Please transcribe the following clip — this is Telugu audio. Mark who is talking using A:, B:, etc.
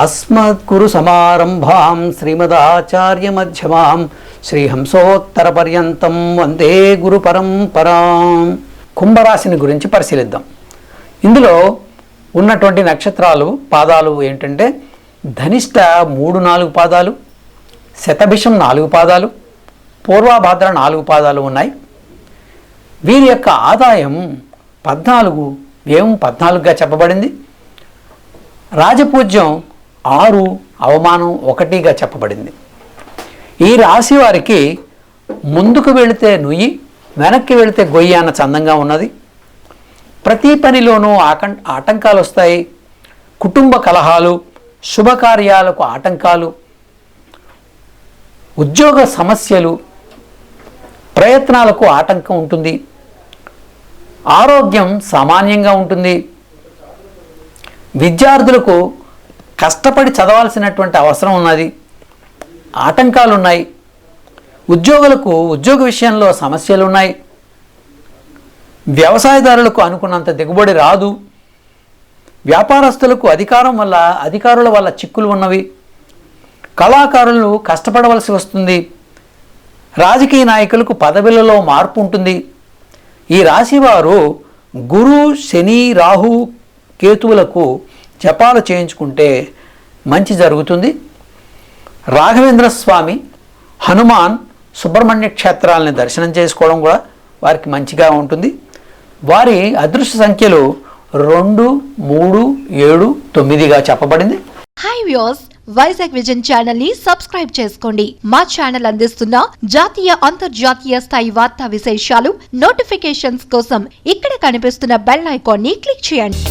A: అస్మద్గురు సమారంభాం శ్రీమదాచార్యమధ్యమాం శ్రీహంసోత్తరపర్యంతం వందే గురు పరంపరాం కుంభరాశిని గురించి పరిశీలిద్దాం. ఇందులో ఉన్నటువంటి నక్షత్రాలు పాదాలు ఏంటంటే ధనిష్ట మూడు నాలుగు పాదాలు శతభిషం నాలుగు పాదాలు పూర్వభాద్ర నాలుగు పాదాలు ఉన్నాయి. వీరి యొక్క ఆదాయం పద్నాలుగు వ్యయం పద్నాలుగుగా చెప్పబడింది? రాజపూజ్యం ఆరు అవమానం ఒకటిగా చెప్పబడింది. ఈ రాశి వారికి ముందుకు వెళితే నుయ్యి వెనక్కి వెళితే గొయ్యి అన్న చందంగా ఉన్నది. ప్రతి పనిలోనూ ఆకం ఆటంకాలు వస్తాయి. కుటుంబ కలహాలు శుభకార్యాలకు ఆటంకాలు ఉద్యోగ సమస్యలు ప్రయత్నాలకు ఆటంకం ఉంటుంది. ఆరోగ్యం సామాన్యంగా ఉంటుంది. విద్యార్థులకు కష్టపడి చదవాల్సినటువంటి అవసరం ఉన్నది. ఆటంకాలు ఉన్నాయి ఉద్యోగులకు ఉద్యోగ విషయంలో సమస్యలు ఉన్నాయి వ్యవసాయదారులకు అనుకున్నంత దిగుబడి రాదు. వ్యాపారస్తులకు అధికారం వల్ల అధికారుల వల్ల చిక్కులు ఉన్నవి. కళాకారులు కష్టపడవలసి వస్తుంది. రాజకీయ నాయకులకు పదవులలో మార్పు ఉంటుంది. ఈ రాశివారు గురు శని రాహు కేతువులకు జపాలు చేయించుకుంటే మంచి జరుగుతుంది. రాఘవేంద్ర స్వామి హనుమాన్ సుబ్రహ్మణ్య క్షేత్రాలని దర్శనం చేసుకోవడం కూడా వారికి మంచిగా ఉంటుంది. వారి అదృష్ట సంఖ్యలు రెండు మూడు ఏడు తొమ్మిదిగా చెప్పబడింది.
B: హాయ్ వ్యూస్ వైజాగ్ విజన్ ఛానల్ని సబ్స్క్రైబ్ చేసుకోండి. మా ఛానల్ అందిస్తున్న జాతీయ అంతర్జాతీయ స్థాయి వార్తా విశేషాలు నోటిఫికేషన్స్ కోసం ఇక్కడ కనిపిస్తున్న బెల్ ఐకాన్ని క్లిక్ చేయండి.